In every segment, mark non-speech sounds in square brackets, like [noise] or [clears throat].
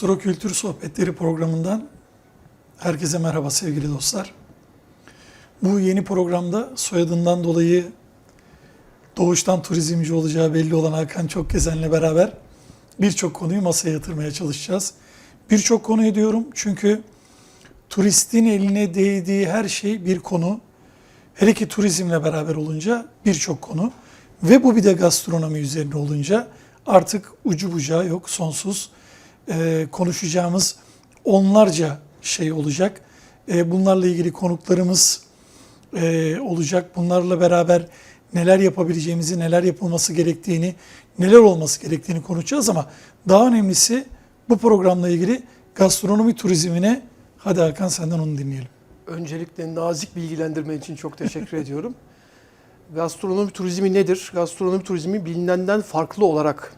Gastro Kültür Sohbetleri programından herkese merhaba sevgili dostlar. Bu yeni programda soyadından dolayı doğuştan turizmci olacağı belli olan Hakan Çokgezen'le beraber birçok konuyu masaya yatırmaya çalışacağız. Birçok konuyu diyorum çünkü turistin eline değdiği her şey bir konu. Hele ki turizmle beraber olunca birçok konu ve bu bir de gastronomi üzerine olunca artık ucu bucağı yok sonsuz e, konuşacağımız onlarca şey olacak. E, bunlarla ilgili konuklarımız e, olacak. Bunlarla beraber neler yapabileceğimizi, neler yapılması gerektiğini, neler olması gerektiğini konuşacağız ama daha önemlisi bu programla ilgili gastronomi turizmine hadi Hakan senden onu dinleyelim. Öncelikle nazik bilgilendirme için çok teşekkür [laughs] ediyorum. Gastronomi turizmi nedir? Gastronomi turizmi bilinenden farklı olarak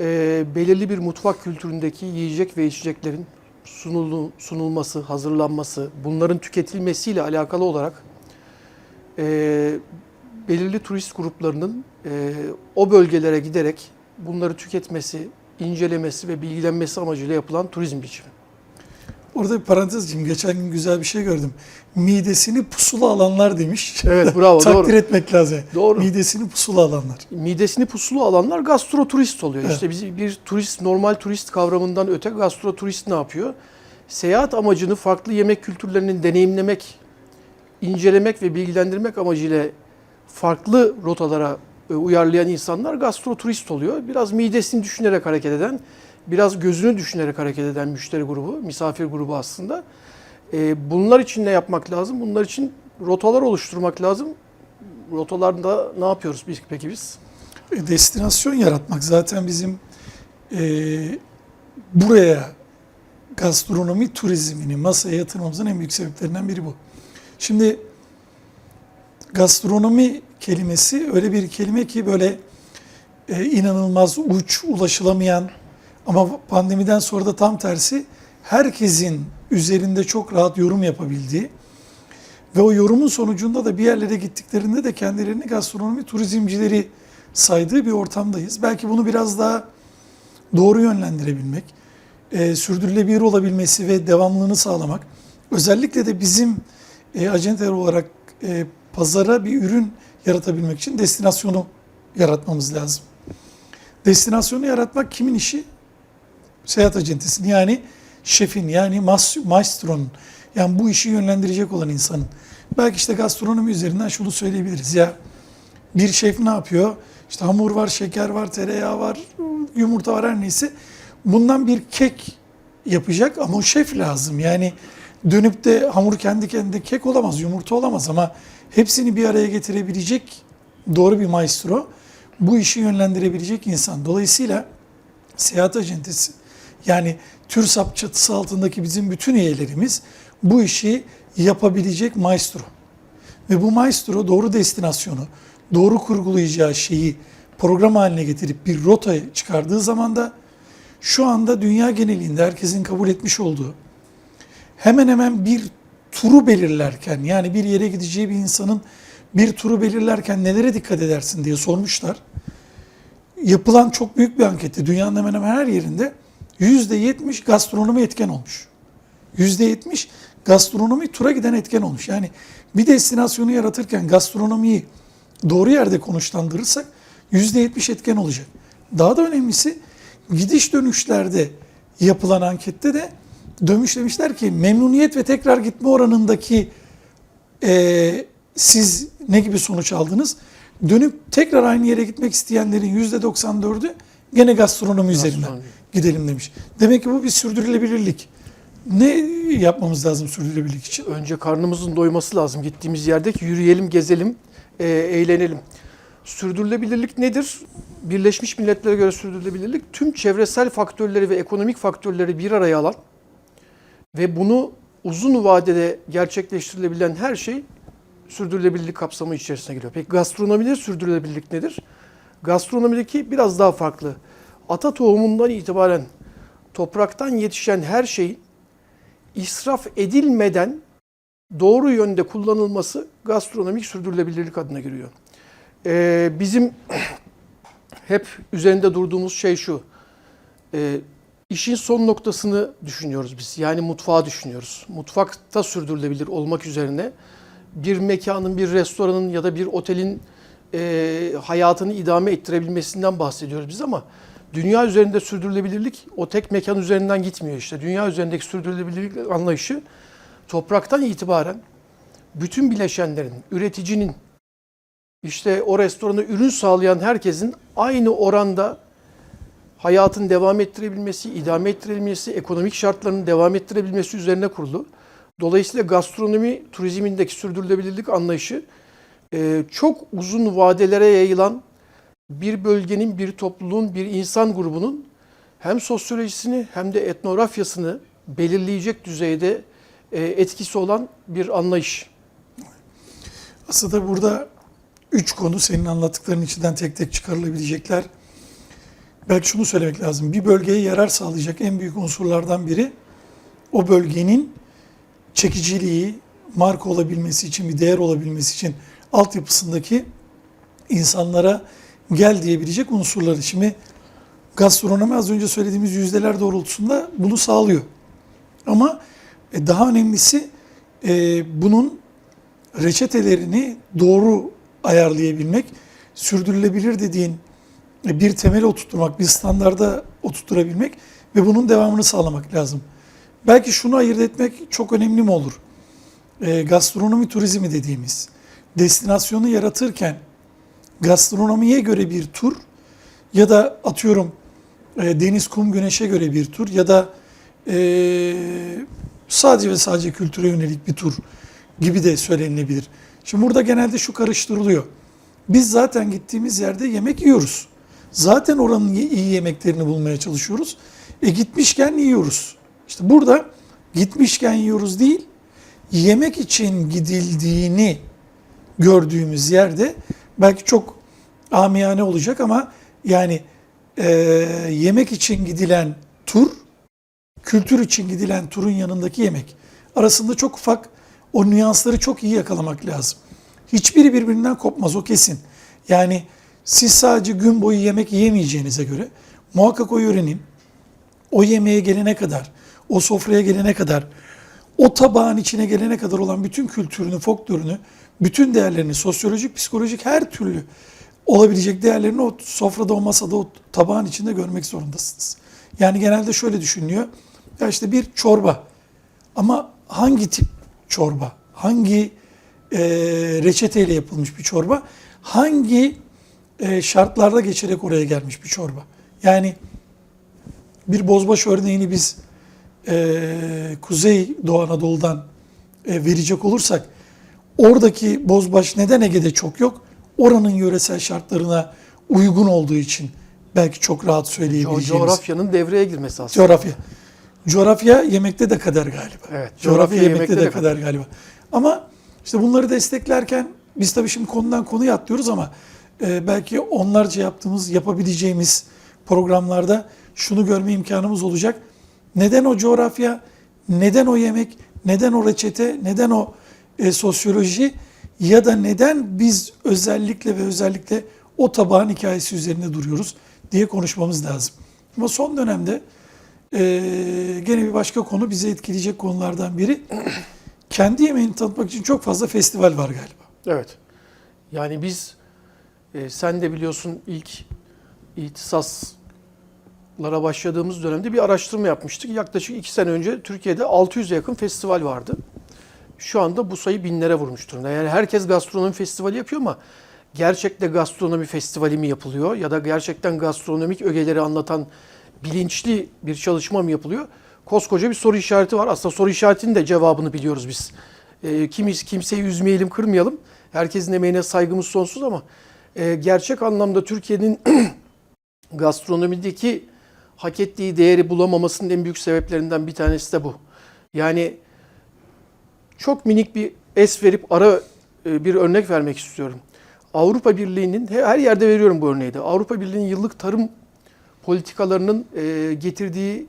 e, belirli bir mutfak kültüründeki yiyecek ve içeceklerin sunulu, sunulması, hazırlanması, bunların tüketilmesiyle alakalı olarak e, belirli turist gruplarının e, o bölgelere giderek bunları tüketmesi, incelemesi ve bilgilenmesi amacıyla yapılan turizm biçimi. Orada bir parantez için geçen gün güzel bir şey gördüm. Midesini pusula alanlar demiş. Evet bravo [laughs] Takdir doğru. etmek lazım. Doğru. Midesini pusula alanlar. midesini pusulu alanlar gastroturist oluyor. Evet. İşte biz bir turist normal turist kavramından öte gastroturist ne yapıyor? Seyahat amacını farklı yemek kültürlerinin deneyimlemek, incelemek ve bilgilendirmek amacıyla farklı rotalara e, uyarlayan insanlar gastroturist oluyor. Biraz midesini düşünerek hareket eden, biraz gözünü düşünerek hareket eden müşteri grubu, misafir grubu aslında. E, Bunlar için ne yapmak lazım? Bunlar için rotalar oluşturmak lazım. Rotalarda ne yapıyoruz biz peki biz? E, destinasyon yaratmak zaten bizim e, buraya gastronomi turizmini masaya yatırmamızın en büyük sebeplerinden biri bu. Şimdi gastronomi kelimesi öyle bir kelime ki böyle e, inanılmaz uç, ulaşılamayan ama pandemiden sonra da tam tersi herkesin üzerinde çok rahat yorum yapabildiği ve o yorumun sonucunda da bir yerlere gittiklerinde de kendilerini gastronomi turizmcileri saydığı bir ortamdayız. Belki bunu biraz daha doğru yönlendirebilmek, e, sürdürülebilir olabilmesi ve devamlılığını sağlamak. Özellikle de bizim e, acenteler olarak e, pazara bir ürün yaratabilmek için destinasyonu yaratmamız lazım. Destinasyonu yaratmak kimin işi? Seyahat acentesinin yani şefin yani maestronun yani bu işi yönlendirecek olan insanın. Belki işte gastronomi üzerinden şunu söyleyebiliriz ya bir şef ne yapıyor? İşte hamur var, şeker var, tereyağı var, yumurta var her neyse. Bundan bir kek yapacak ama o şef lazım. Yani dönüp de hamur kendi kendine kek olamaz, yumurta olamaz ama hepsini bir araya getirebilecek doğru bir maestro. Bu işi yönlendirebilecek insan. Dolayısıyla seyahat acentesi yani TÜRSAP çatısı altındaki bizim bütün üyelerimiz bu işi yapabilecek maestro. Ve bu maestro doğru destinasyonu, doğru kurgulayacağı şeyi program haline getirip bir rota çıkardığı zaman da şu anda dünya genelinde herkesin kabul etmiş olduğu hemen hemen bir turu belirlerken yani bir yere gideceği bir insanın bir turu belirlerken nelere dikkat edersin diye sormuşlar. Yapılan çok büyük bir ankette dünyanın hemen hemen her yerinde %70 gastronomi etken olmuş. %70 gastronomi tura giden etken olmuş. Yani bir destinasyonu yaratırken gastronomiyi doğru yerde konuşlandırırsak %70 etken olacak. Daha da önemlisi gidiş dönüşlerde yapılan ankette de dönmüş demişler ki memnuniyet ve tekrar gitme oranındaki eee, siz ne gibi sonuç aldınız? Dönüp tekrar aynı yere gitmek isteyenlerin %94'ü gene gastronomi üzerinden gidelim demiş. Demek ki bu bir sürdürülebilirlik. Ne yapmamız lazım sürdürülebilirlik için? Önce karnımızın doyması lazım. Gittiğimiz yerde ki yürüyelim, gezelim, e, eğlenelim. Sürdürülebilirlik nedir? Birleşmiş Milletler'e göre sürdürülebilirlik tüm çevresel faktörleri ve ekonomik faktörleri bir araya alan ve bunu uzun vadede gerçekleştirilebilen her şey sürdürülebilirlik kapsamı içerisine giriyor. Peki gastronomide sürdürülebilirlik nedir? Gastronomideki biraz daha farklı. Ata tohumundan itibaren topraktan yetişen her şeyin israf edilmeden doğru yönde kullanılması gastronomik sürdürülebilirlik adına giriyor. Ee, bizim [clears throat] hep üzerinde durduğumuz şey şu. Ee, işin son noktasını düşünüyoruz biz. Yani mutfağı düşünüyoruz. Mutfakta sürdürülebilir olmak üzerine bir mekanın, bir restoranın ya da bir otelin e, hayatını idame ettirebilmesinden bahsediyoruz biz ama dünya üzerinde sürdürülebilirlik o tek mekan üzerinden gitmiyor işte. Dünya üzerindeki sürdürülebilirlik anlayışı topraktan itibaren bütün bileşenlerin, üreticinin, işte o restorana ürün sağlayan herkesin aynı oranda hayatın devam ettirebilmesi, idame ettirebilmesi, ekonomik şartlarının devam ettirebilmesi üzerine kurulu. Dolayısıyla gastronomi turizmindeki sürdürülebilirlik anlayışı e, çok uzun vadelere yayılan bir bölgenin, bir topluluğun, bir insan grubunun hem sosyolojisini hem de etnografyasını belirleyecek düzeyde e, etkisi olan bir anlayış. Aslında burada üç konu senin anlattıkların içinden tek tek çıkarılabilecekler. Belki şunu söylemek lazım. Bir bölgeye yarar sağlayacak en büyük unsurlardan biri o bölgenin çekiciliği, marka olabilmesi için, bir değer olabilmesi için altyapısındaki insanlara gel diyebilecek unsurları. Şimdi gastronomi az önce söylediğimiz yüzdeler doğrultusunda bunu sağlıyor. Ama e, daha önemlisi e, bunun reçetelerini doğru ayarlayabilmek, sürdürülebilir dediğin e, bir temel oturtmak, bir standarda oturtturabilmek ve bunun devamını sağlamak lazım. Belki şunu ayırt etmek çok önemli mi olur? E, gastronomi turizmi dediğimiz destinasyonu yaratırken gastronomiye göre bir tur ya da atıyorum e, deniz, kum, güneşe göre bir tur ya da e, sadece ve sadece kültüre yönelik bir tur gibi de söylenilebilir. Şimdi burada genelde şu karıştırılıyor. Biz zaten gittiğimiz yerde yemek yiyoruz. Zaten oranın iyi yemeklerini bulmaya çalışıyoruz. E gitmişken yiyoruz. İşte burada gitmişken yiyoruz değil, yemek için gidildiğini gördüğümüz yerde belki çok amiyane olacak ama yani e, yemek için gidilen tur, kültür için gidilen turun yanındaki yemek arasında çok ufak o nüansları çok iyi yakalamak lazım. Hiçbiri birbirinden kopmaz o kesin. Yani siz sadece gün boyu yemek yiyemeyeceğinize göre muhakkak o yörenin o yemeğe gelene kadar, o sofraya gelene kadar, o tabağın içine gelene kadar olan bütün kültürünü, folklorunu, bütün değerlerini, sosyolojik, psikolojik her türlü olabilecek değerlerini o sofrada, o masada, o tabağın içinde görmek zorundasınız. Yani genelde şöyle düşünülüyor. Ya işte bir çorba. Ama hangi tip çorba? Hangi e, reçeteyle yapılmış bir çorba? Hangi e, şartlarda geçerek oraya gelmiş bir çorba? Yani bir bozbaş örneğini biz e, Kuzey Doğu Anadolu'dan e, verecek olursak oradaki bozbaş neden Ege'de çok yok? Oranın yöresel şartlarına uygun olduğu için belki çok rahat söyleyebileceğimiz. coğrafyanın devreye girmesi aslında. Coğrafya. Coğrafya yemekte de kader galiba. Evet, Coğrafya, yemekte, de, kader galiba. Ama işte bunları desteklerken biz tabii şimdi konudan konuya atlıyoruz ama e, belki onlarca yaptığımız, yapabileceğimiz programlarda şunu görme imkanımız olacak. Neden o coğrafya, neden o yemek, neden o reçete, neden o e, sosyoloji ya da neden biz özellikle ve özellikle o tabağın hikayesi üzerinde duruyoruz diye konuşmamız lazım. Ama son dönemde e, gene bir başka konu bizi etkileyecek konulardan biri kendi yemeğini tanıtmak için çok fazla festival var galiba. Evet. Yani biz e, sen de biliyorsun ilk ihtisaslara başladığımız dönemde bir araştırma yapmıştık. Yaklaşık iki sene önce Türkiye'de 600'e yakın festival vardı. Şu anda bu sayı binlere vurmuş durumda. Yani herkes gastronomi festivali yapıyor ama gerçekte gastronomi festivali mi yapılıyor ya da gerçekten gastronomik ögeleri anlatan bilinçli bir çalışma mı yapılıyor? Koskoca bir soru işareti var. Aslında soru işaretinin de cevabını biliyoruz biz. E, kimiz kimseyi üzmeyelim, kırmayalım. Herkesin emeğine saygımız sonsuz ama e, gerçek anlamda Türkiye'nin [clears throat] gastronomideki hak ettiği değeri bulamamasının en büyük sebeplerinden bir tanesi de bu. Yani çok minik bir es verip ara e, bir örnek vermek istiyorum. Avrupa Birliği'nin her yerde veriyorum bu örneği de. Avrupa Birliği'nin yıllık tarım politikalarının e, getirdiği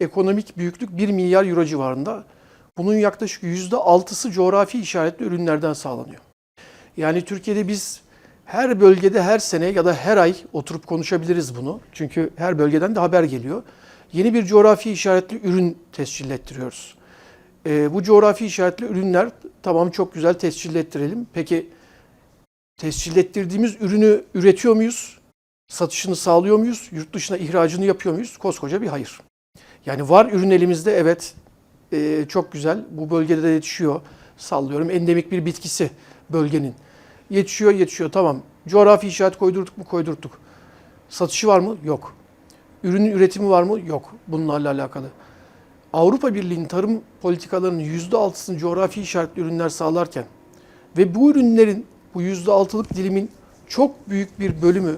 ekonomik büyüklük 1 milyar euro civarında. Bunun yaklaşık %6'sı coğrafi işaretli ürünlerden sağlanıyor. Yani Türkiye'de biz her bölgede her sene ya da her ay oturup konuşabiliriz bunu. Çünkü her bölgeden de haber geliyor. yeni bir coğrafi işaretli ürün tescil ettiriyoruz. Ee, bu coğrafi işaretli ürünler tamam çok güzel tescil ettirelim. Peki tescil ettirdiğimiz ürünü üretiyor muyuz? Satışını sağlıyor muyuz? Yurt dışına ihracını yapıyor muyuz? Koskoca bir hayır. Yani var ürün elimizde evet e, çok güzel. Bu bölgede de yetişiyor. Sallıyorum endemik bir bitkisi bölgenin. Yetişiyor yetişiyor tamam. Coğrafi işaret koydurduk mu koydurduk. Satışı var mı? Yok. Ürünün üretimi var mı? Yok. Bunlarla alakalı. Avrupa Birliği'nin tarım politikalarının %6'sını coğrafi işaretli ürünler sağlarken ve bu ürünlerin bu %6'lık dilimin çok büyük bir bölümü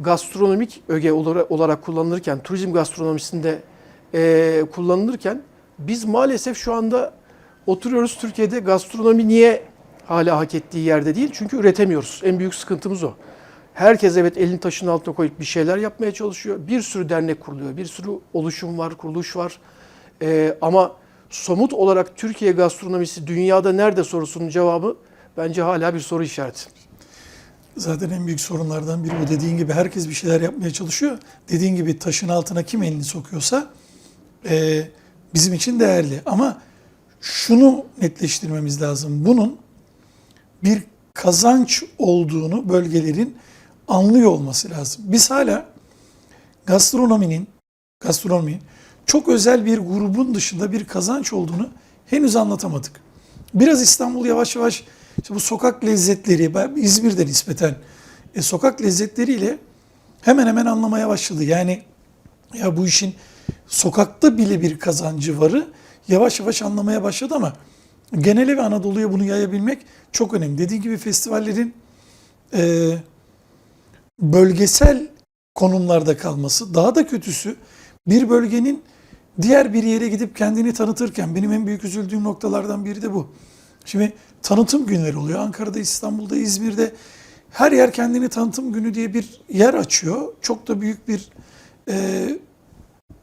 gastronomik öge olarak, kullanılırken, turizm gastronomisinde eee, kullanılırken biz maalesef şu anda oturuyoruz Türkiye'de gastronomi niye hala hak ettiği yerde değil? Çünkü üretemiyoruz. En büyük sıkıntımız o. Herkes evet elini taşın altına koyup bir şeyler yapmaya çalışıyor. Bir sürü dernek kuruluyor, bir sürü oluşum var, kuruluş var. Ee, ama somut olarak Türkiye gastronomisi dünyada nerede sorusunun cevabı bence hala bir soru işareti. Zaten en büyük sorunlardan biri bu. Dediğin gibi herkes bir şeyler yapmaya çalışıyor. Dediğin gibi taşın altına kim elini sokuyorsa e, bizim için değerli. Ama şunu netleştirmemiz lazım. Bunun bir kazanç olduğunu bölgelerin anlıyor olması lazım. Biz hala gastronominin gastronominin çok özel bir grubun dışında bir kazanç olduğunu henüz anlatamadık. Biraz İstanbul yavaş yavaş işte bu sokak lezzetleri, İzmir'de nispeten e, sokak lezzetleriyle hemen hemen anlamaya başladı. Yani ya bu işin sokakta bile bir kazancı varı yavaş yavaş anlamaya başladı ama genele ve Anadolu'ya bunu yayabilmek çok önemli. Dediğim gibi festivallerin e, bölgesel konumlarda kalması, daha da kötüsü bir bölgenin diğer bir yere gidip kendini tanıtırken benim en büyük üzüldüğüm noktalardan biri de bu. Şimdi tanıtım günleri oluyor. Ankara'da, İstanbul'da, İzmir'de her yer kendini tanıtım günü diye bir yer açıyor. Çok da büyük bir e,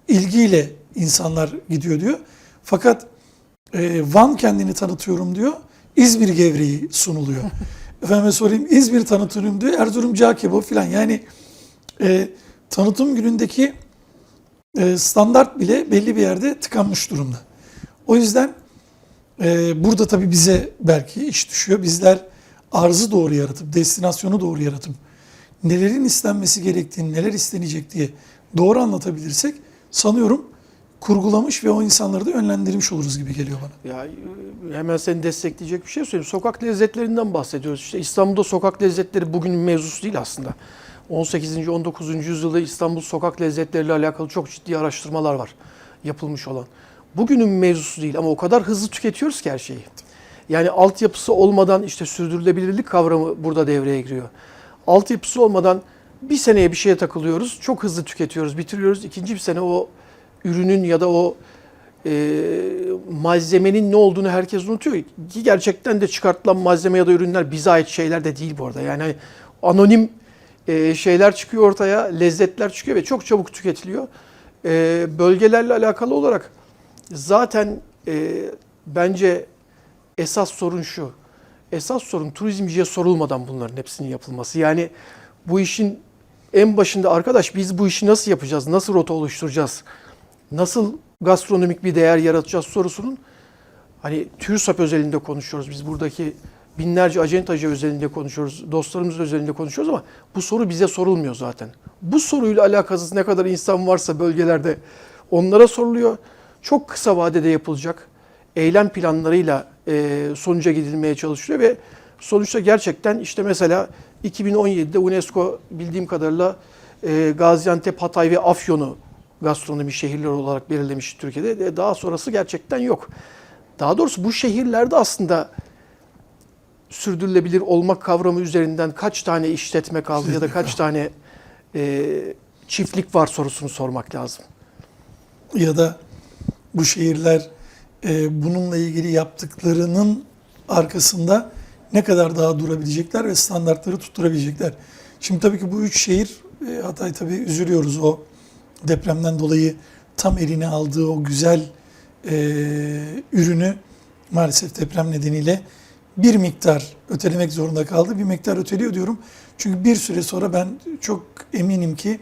ilgiyle insanlar gidiyor diyor. Fakat e, Van kendini tanıtıyorum diyor. İzmir gevreği sunuluyor. [laughs] Efendime sorayım İzmir tanıtıyorum diyor. Erzurum cağ kebabı falan. Yani e, tanıtım günündeki e, standart bile belli bir yerde tıkanmış durumda. O yüzden e, burada tabii bize belki iş düşüyor. Bizler arzı doğru yaratıp, destinasyonu doğru yaratıp, nelerin istenmesi gerektiğini, neler istenecek diye doğru anlatabilirsek sanıyorum kurgulamış ve o insanları da yönlendirmiş oluruz gibi geliyor bana. Ya e, hemen seni destekleyecek bir şey söyleyeyim. Sokak lezzetlerinden bahsediyoruz. İşte İstanbul'da sokak lezzetleri bugünün mevzusu değil aslında. 18. 19. yüzyılda İstanbul sokak lezzetleriyle alakalı çok ciddi araştırmalar var yapılmış olan. Bugünün mevzusu değil ama o kadar hızlı tüketiyoruz ki her şeyi. Yani altyapısı olmadan işte sürdürülebilirlik kavramı burada devreye giriyor. Altyapısı olmadan bir seneye bir şeye takılıyoruz, çok hızlı tüketiyoruz, bitiriyoruz. İkinci bir sene o ürünün ya da o e, malzemenin ne olduğunu herkes unutuyor. Ki gerçekten de çıkartılan malzeme ya da ürünler bize ait şeyler de değil bu arada. Yani anonim e, şeyler çıkıyor ortaya, lezzetler çıkıyor ve çok çabuk tüketiliyor. E, bölgelerle alakalı olarak zaten e, bence esas sorun şu. Esas sorun turizmciye sorulmadan bunların hepsinin yapılması. Yani bu işin en başında arkadaş biz bu işi nasıl yapacağız, nasıl rota oluşturacağız, nasıl gastronomik bir değer yaratacağız sorusunun hani TÜRSAP özelinde konuşuyoruz. Biz buradaki binlerce acentacı özelinde konuşuyoruz, dostlarımız özelinde konuşuyoruz ama bu soru bize sorulmuyor zaten. Bu soruyla alakasız ne kadar insan varsa bölgelerde onlara soruluyor. Çok kısa vadede yapılacak eylem planlarıyla e, sonuca gidilmeye çalışılıyor ve sonuçta gerçekten işte mesela 2017'de UNESCO bildiğim kadarıyla e, Gaziantep, Hatay ve Afyon'u gastronomi şehirleri olarak belirlemiş Türkiye'de. E, Daha sonrası gerçekten yok. Daha doğrusu bu şehirlerde aslında sürdürülebilir olmak kavramı üzerinden kaç tane işletme kaldı ya da kaç tane e, çiftlik var sorusunu sormak lazım. Ya da bu şehirler e, bununla ilgili yaptıklarının arkasında ne kadar daha durabilecekler ve standartları tutturabilecekler. Şimdi tabii ki bu üç şehir, e, Hatay tabii üzülüyoruz o depremden dolayı tam eline aldığı o güzel e, ürünü maalesef deprem nedeniyle bir miktar ötelemek zorunda kaldı. Bir miktar öteliyor diyorum. Çünkü bir süre sonra ben çok eminim ki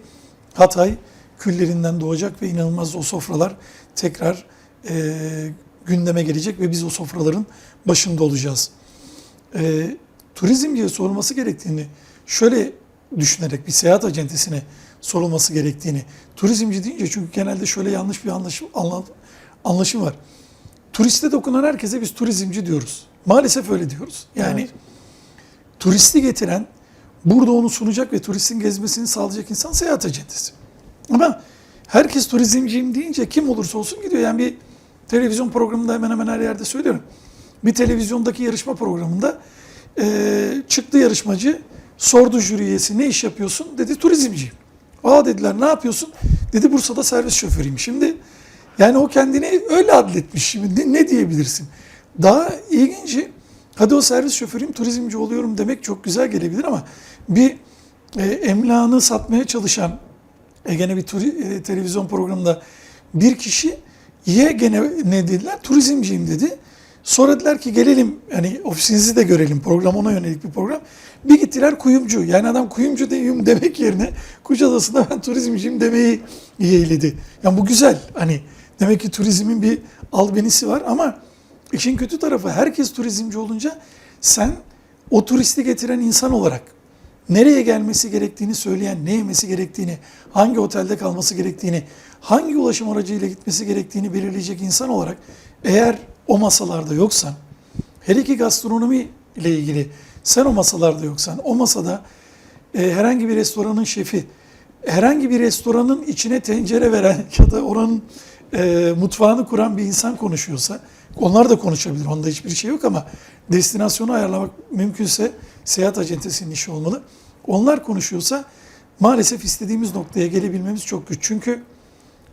Hatay küllerinden doğacak ve inanılmaz o sofralar tekrar e, gündeme gelecek ve biz o sofraların başında olacağız. E, turizmciye sorulması gerektiğini şöyle düşünerek bir seyahat acentesine sorulması gerektiğini turizmci deyince çünkü genelde şöyle yanlış bir anlaşım, anla- anlaşım var. Turiste dokunan herkese biz turizmci diyoruz. Maalesef öyle diyoruz. Yani Evet. turisti getiren, burada onu sunacak ve turistin gezmesini sağlayacak insan seyahat acentesi. Ama herkes turizmciyim deyince kim olursa olsun gidiyor. Yani bir televizyon programında hemen hemen her yerde söylüyorum. Bir televizyondaki yarışma programında eee, çıktı yarışmacı sordu jüri üyesi ne iş yapıyorsun? Dedi turizmciyim. Aa dediler ne yapıyorsun? Dedi Bursa'da servis şoförüyüm. Şimdi yani o kendini öyle adletmiş. Şimdi ne, diyebilirsin? Daha ilginci hadi o servis şoförüyüm turizmci oluyorum demek çok güzel gelebilir ama bir e, emlakını satmaya çalışan e, gene bir turi- e, televizyon programında bir kişi ye gene ne dediler? Turizmciyim dedi. Sonra dediler ki gelelim hani ofisinizi de görelim. Program ona yönelik bir program. Bir gittiler kuyumcu. Yani adam kuyumcu deyim demek yerine Kuşadası'nda ben turizmciyim demeyi yeğledi. Yani bu güzel. Hani demek ki turizmin bir albenisi var ama işin kötü tarafı herkes turizmci olunca sen o turisti getiren insan olarak nereye gelmesi gerektiğini söyleyen, ne yemesi gerektiğini, hangi otelde kalması gerektiğini, hangi ulaşım aracıyla gitmesi gerektiğini belirleyecek insan olarak eğer o masalarda yoksan, her iki gastronomi ile ilgili sen o masalarda yoksan, o masada e, herhangi bir restoranın şefi, herhangi bir restoranın içine tencere veren [laughs] ya da oranın e, mutfağını kuran bir insan konuşuyorsa, onlar da konuşabilir, onda hiçbir şey yok ama destinasyonu ayarlamak mümkünse seyahat acentesinin işi olmalı. Onlar konuşuyorsa maalesef istediğimiz noktaya gelebilmemiz çok güç. Çünkü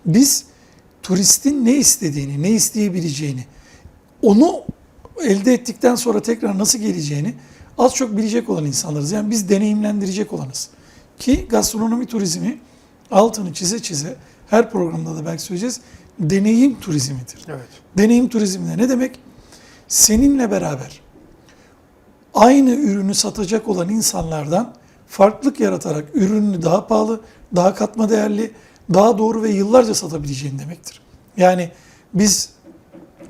biz turistin ne istediğini, ne isteyebileceğini, onu elde ettikten sonra tekrar nasıl geleceğini az çok bilecek olan insanlarız. Yani biz deneyimlendirecek olanız. Ki gastronomi turizmi altını çize çize her programda da belki söyleyeceğiz deneyim turizmidir. Evet. Deneyim turizminde ne demek? Seninle beraber aynı ürünü satacak olan insanlardan farklılık yaratarak ürününü daha pahalı, daha katma değerli, daha doğru ve yıllarca satabileceğin demektir. Yani biz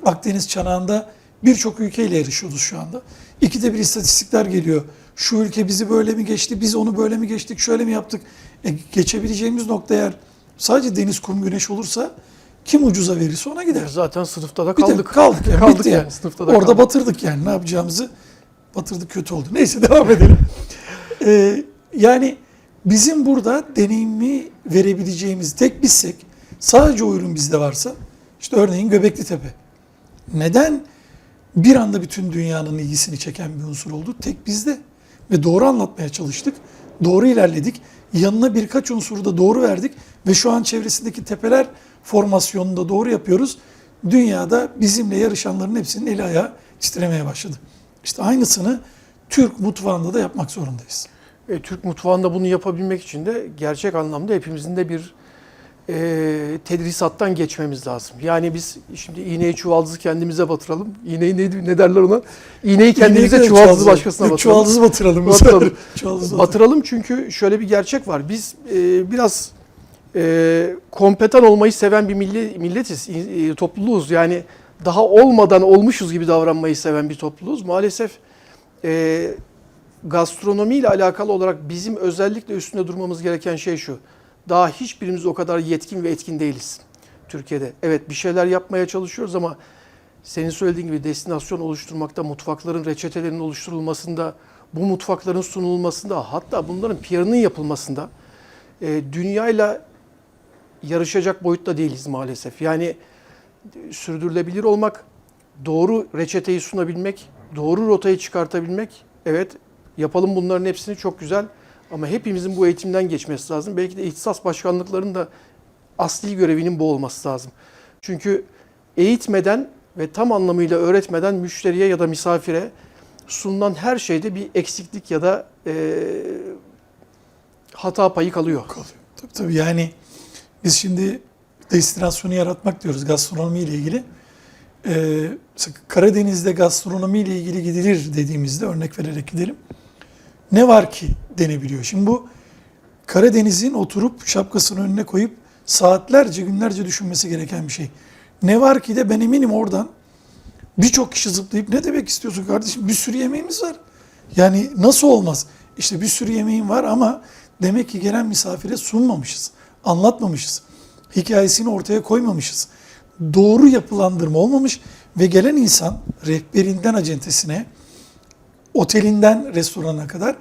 Akdeniz çanağında birçok ülkeyle yarışıyoruz şu anda. İkide bir istatistikler geliyor. Şu ülke bizi böyle mi geçti, biz onu böyle mi geçtik, şöyle mi yaptık? E, geçebileceğimiz nokta eğer sadece deniz, kum, güneş olursa kim ucuza verirse ona gider. Zaten sınıfta da Bir de kaldık. kaldık yani. kaldık bitti yani. yani. Sınıfta da Orada kaldık. batırdık yani. Ne yapacağımızı batırdık kötü oldu. Neyse [laughs] devam edelim. Ee, yani bizim burada deneyimi verebileceğimiz tek bizsek sadece o ürün bizde varsa işte örneğin Göbekli Tepe. Neden bir anda bütün dünyanın ilgisini çeken bir unsur oldu? Tek bizde. Ve doğru anlatmaya çalıştık. Doğru ilerledik. Yanına birkaç unsuru da doğru verdik. Ve şu an çevresindeki tepeler formasyonunu da doğru yapıyoruz. Dünyada bizimle yarışanların hepsinin eli ayağı titremeye başladı. İşte aynısını Türk mutfağında da yapmak zorundayız. E, Türk mutfağında bunu yapabilmek için de gerçek anlamda hepimizin de bir e, tedrisattan geçmemiz lazım. Yani biz şimdi iğneyi çuvaldızı kendimize batıralım. İğneyi ne, ne derler ona? İğneyi kendimize İğneyi de çuvaldızı başkasına batıralım. Çuvaldızı batıralım. Batıralım. [laughs] Çuvaldızı batıralım. Batıralım çünkü şöyle bir gerçek var. Biz e, biraz e, kompetan olmayı seven bir milli, milletiz, e, topluluğuz. Yani daha olmadan olmuşuz gibi davranmayı seven bir topluluğuz. Maalesef e, gastronomi ile alakalı olarak bizim özellikle üstünde durmamız gereken şey şu. Daha hiçbirimiz o kadar yetkin ve etkin değiliz Türkiye'de. Evet bir şeyler yapmaya çalışıyoruz ama senin söylediğin gibi destinasyon oluşturmakta, mutfakların reçetelerinin oluşturulmasında, bu mutfakların sunulmasında, hatta bunların PR'ının yapılmasında e, dünyayla yarışacak boyutta değiliz maalesef. Yani e, sürdürülebilir olmak, doğru reçeteyi sunabilmek, doğru rotayı çıkartabilmek, evet yapalım bunların hepsini çok güzel ama hepimizin bu eğitimden geçmesi lazım. Belki de ihtisas başkanlıklarının da asli görevinin bu olması lazım. Çünkü eğitmeden ve tam anlamıyla öğretmeden müşteriye ya da misafire sunulan her şeyde bir eksiklik ya da e, hata payı kalıyor. kalıyor. Tabii tabii yani biz şimdi destinasyonu yaratmak diyoruz gastronomi ile ilgili. Ee, Karadeniz'de gastronomi ile ilgili gidilir dediğimizde örnek vererek gidelim. Ne var ki denebiliyor. Şimdi bu Karadeniz'in oturup şapkasını önüne koyup saatlerce, günlerce düşünmesi gereken bir şey. Ne var ki de ben eminim oradan birçok kişi zıplayıp ne demek istiyorsun kardeşim bir sürü yemeğimiz var. Yani nasıl olmaz? İşte bir sürü yemeğin var ama demek ki gelen misafire sunmamışız, anlatmamışız. Hikayesini ortaya koymamışız. Doğru yapılandırma olmamış ve gelen insan rehberinden acentesine, otelinden restorana kadar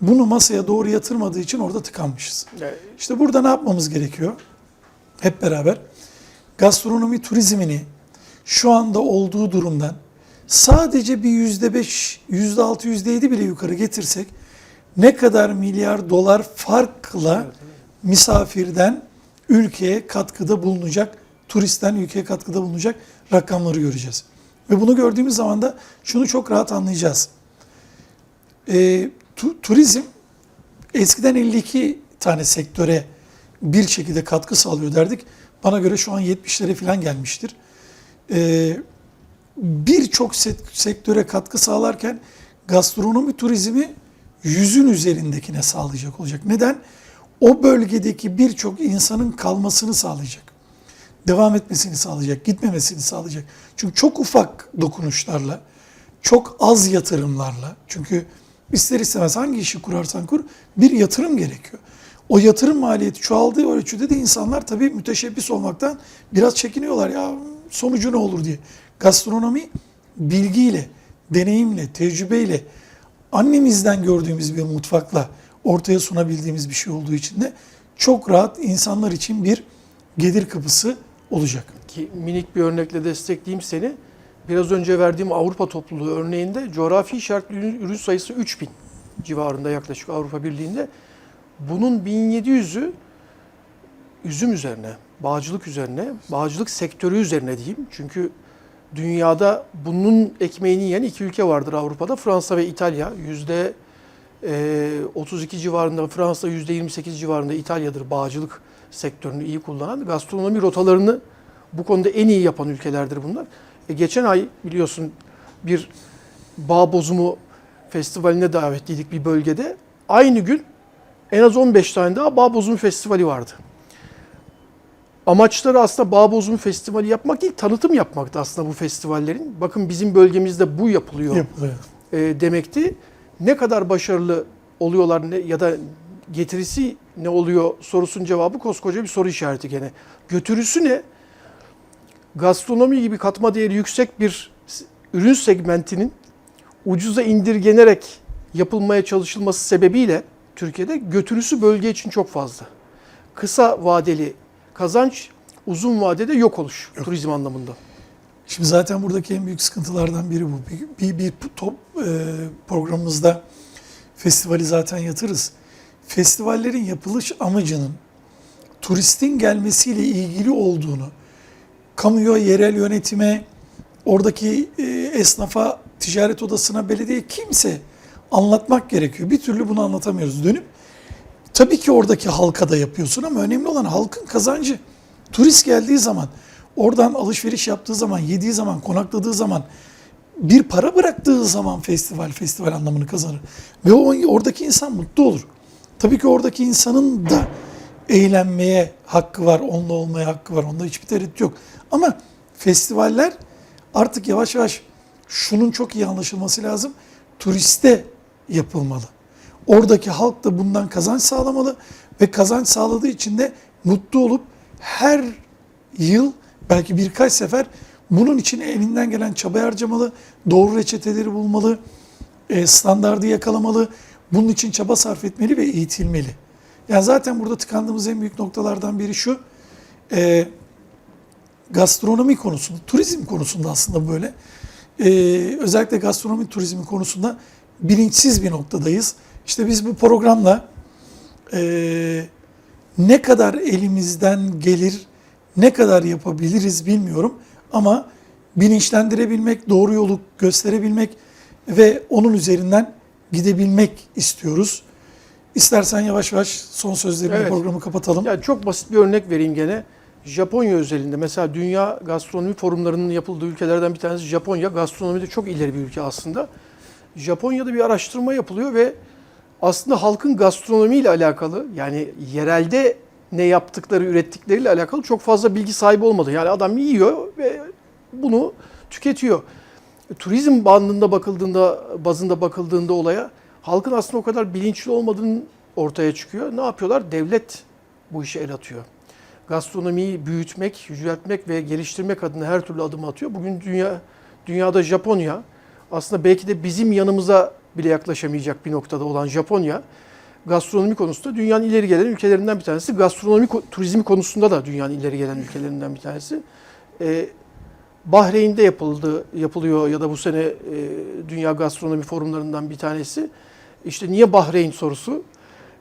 bunu masaya doğru yatırmadığı için orada tıkanmışız. Yani İşte burada ne yapmamız gerekiyor? Hep beraber gastronomi turizmini şu anda olduğu durumdan sadece bir yüzde beş, yüzde altı, yüzde yedi bile yukarı getirsek ne kadar milyar dolar farkla misafirden ülkeye katkıda bulunacak, turistten ülkeye katkıda bulunacak rakamları göreceğiz. Ve bunu gördüğümüz zaman da şunu çok rahat anlayacağız. Ee, tu- turizm eskiden 52 tane sektöre bir şekilde katkı sağlıyor derdik. Bana göre şu an 70'lere falan gelmiştir. Ee, Birçok sek- sektöre katkı sağlarken gastronomi turizmi yüzün üzerindekine sağlayacak olacak. Neden? O bölgedeki birçok insanın kalmasını sağlayacak. Devam etmesini sağlayacak, gitmemesini sağlayacak. Çünkü çok ufak dokunuşlarla, çok az yatırımlarla, çünkü ister istemez hangi işi kurarsan kur bir yatırım gerekiyor. O yatırım maliyeti çoğaldığı ölçüde de insanlar tabii müteşebbis olmaktan biraz çekiniyorlar. Ya sonucu ne olur diye. Gastronomi bilgiyle, deneyimle, tecrübeyle, annemizden gördüğümüz bir mutfakla ortaya sunabildiğimiz bir şey olduğu için de çok rahat insanlar için bir gelir kapısı olacak. ki minik bir örnekle destekleyeyim seni. Biraz önce verdiğim Avrupa topluluğu örneğinde coğrafi işaretli ürün, sayısı 3000 civarında yaklaşık Avrupa Birliği'nde. Bunun 1700'ü üzüm üzerine, bağcılık üzerine, bağcılık sektörü üzerine diyeyim. Çünkü dünyada bunun ekmeğini yiyen iki ülke vardır Avrupa'da. Fransa ve İtalya. Yüzde e, 32 civarında Fransa, yüzde 28 civarında İtalya'dır bağcılık sektörünü iyi kullanan. Gastronomi rotalarını bu konuda en iyi yapan ülkelerdir bunlar. E, geçen ay biliyorsun bir bağ bozumu festivaline davetliydik bir bölgede. Aynı gün en az 15 tane daha bağ bozumu festivali vardı. Amaçları aslında bağ bozumu festivali yapmak değil, tanıtım yapmaktı aslında bu festivallerin. Bakın bizim bölgemizde bu yapılıyor Yapılıyor. e, demekti. Ne kadar başarılı oluyorlar ne, ya da getirisi ne oluyor sorusunun cevabı koskoca bir soru işareti gene. Götürüsü ne? Gastronomi gibi katma değeri yüksek bir ürün segmentinin ucuza indirgenerek yapılmaya çalışılması sebebiyle Türkiye'de götürüsü bölge için çok fazla. Kısa vadeli kazanç, uzun vadede yok oluş turizm anlamında. Şimdi zaten buradaki en büyük sıkıntılardan biri bu. Bir, bir, bir top e, programımızda festivali zaten yatırız. Festivallerin yapılış amacının turistin gelmesiyle ilgili olduğunu, kamuya, yerel yönetime, oradaki e, esnafa, ticaret odasına, belediye kimse anlatmak gerekiyor. Bir türlü bunu anlatamıyoruz. Dönüp Tabii ki oradaki halka da yapıyorsun ama önemli olan halkın kazancı. Turist geldiği zaman, oradan alışveriş yaptığı zaman, yediği zaman, konakladığı zaman, bir para bıraktığı zaman festival, festival anlamını kazanır. Ve o oradaki insan mutlu olur. Tabii ki oradaki insanın da eğlenmeye hakkı var, onunla olmaya hakkı var. Onda hiçbir tereddüt yok. Ama festivaller artık yavaş yavaş şunun çok iyi anlaşılması lazım. Turiste yapılmalı. Oradaki halk da bundan kazanç sağlamalı ve kazanç sağladığı için de mutlu olup her yıl belki birkaç sefer bunun için elinden gelen çaba harcamalı, doğru reçeteleri bulmalı, e, standardı yakalamalı, bunun için çaba sarf etmeli ve eğitilmeli. Yani zaten burada tıkandığımız en büyük noktalardan biri şu, e, gastronomi konusunda, turizm konusunda aslında böyle. E, özellikle gastronomi turizmi konusunda bilinçsiz bir noktadayız. İşte biz bu programla e, ne kadar elimizden gelir, ne kadar yapabiliriz bilmiyorum. Ama bilinçlendirebilmek, doğru yolu gösterebilmek ve onun üzerinden gidebilmek istiyoruz. İstersen yavaş yavaş son sözlerimle Evet. programı kapatalım. Yani çok basit bir örnek vereyim gene. Japonya özelinde mesela dünya gastronomi forumlarının yapıldığı ülkelerden bir tanesi Japonya. Gastronomide çok ileri bir ülke aslında. Japonya'da bir araştırma yapılıyor ve aslında halkın gastronomiyle alakalı yani yerelde ne yaptıkları, ürettikleriyle alakalı çok fazla bilgi sahibi olmadı. Yani adam yiyor ve bunu tüketiyor. Turizm bandında bakıldığında, bazında bakıldığında olaya halkın aslında o kadar bilinçli olmadığının ortaya çıkıyor. Ne yapıyorlar? Devlet bu işe el atıyor. Gastronomiyi büyütmek, yüceltmek ve geliştirmek adına her türlü adım atıyor. Bugün dünya dünyada Japonya aslında belki de bizim yanımıza bile yaklaşamayacak bir noktada olan Japonya gastronomi konusunda dünyanın ileri gelen ülkelerinden bir tanesi. Gastronomi turizmi konusunda da dünyanın ileri gelen ülkelerinden bir tanesi. Ee, Bahreyn'de yapıldı, yapılıyor ya da bu sene e, Dünya Gastronomi Forumlarından bir tanesi. İşte niye Bahreyn sorusu?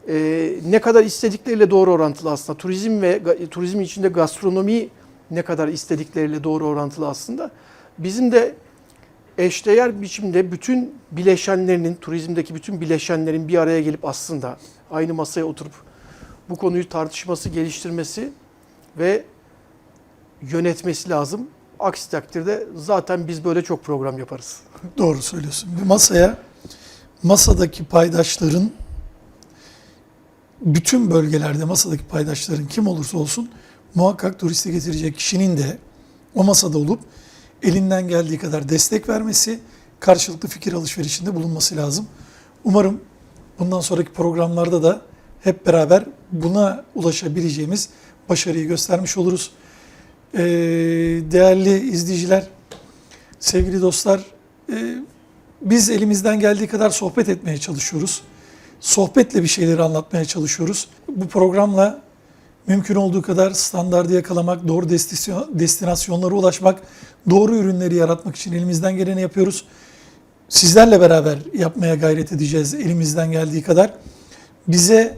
Ee, ne kadar istedikleriyle doğru orantılı aslında. Turizm ve turizm içinde gastronomi ne kadar istedikleriyle doğru orantılı aslında. Bizim de eşdeğer biçimde bütün bileşenlerinin, turizmdeki bütün bileşenlerin bir araya gelip aslında aynı masaya oturup bu konuyu tartışması, geliştirmesi ve yönetmesi lazım. Aksi takdirde zaten biz böyle çok program yaparız. Doğru söylüyorsun. Bir masaya masadaki paydaşların bütün bölgelerde masadaki paydaşların kim olursa olsun muhakkak turisti getirecek kişinin de o masada olup elinden geldiği kadar destek vermesi, karşılıklı fikir alışverişinde bulunması lazım. Umarım bundan sonraki programlarda da hep beraber buna ulaşabileceğimiz başarıyı göstermiş oluruz. Ee, değerli izleyiciler, sevgili dostlar, e, biz elimizden geldiği kadar sohbet etmeye çalışıyoruz. Sohbetle bir şeyleri anlatmaya çalışıyoruz. Bu programla mümkün olduğu kadar standardı yakalamak, doğru destinasyonlara ulaşmak, doğru ürünleri yaratmak için elimizden geleni yapıyoruz. Sizlerle beraber yapmaya gayret edeceğiz elimizden geldiği kadar. Bize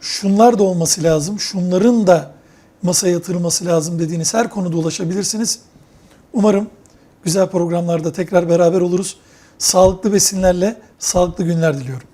şunlar da olması lazım, şunların da masaya yatırılması lazım dediğiniz her konuda ulaşabilirsiniz. Umarım güzel programlarda tekrar beraber oluruz. Sağlıklı besinlerle sağlıklı günler diliyorum.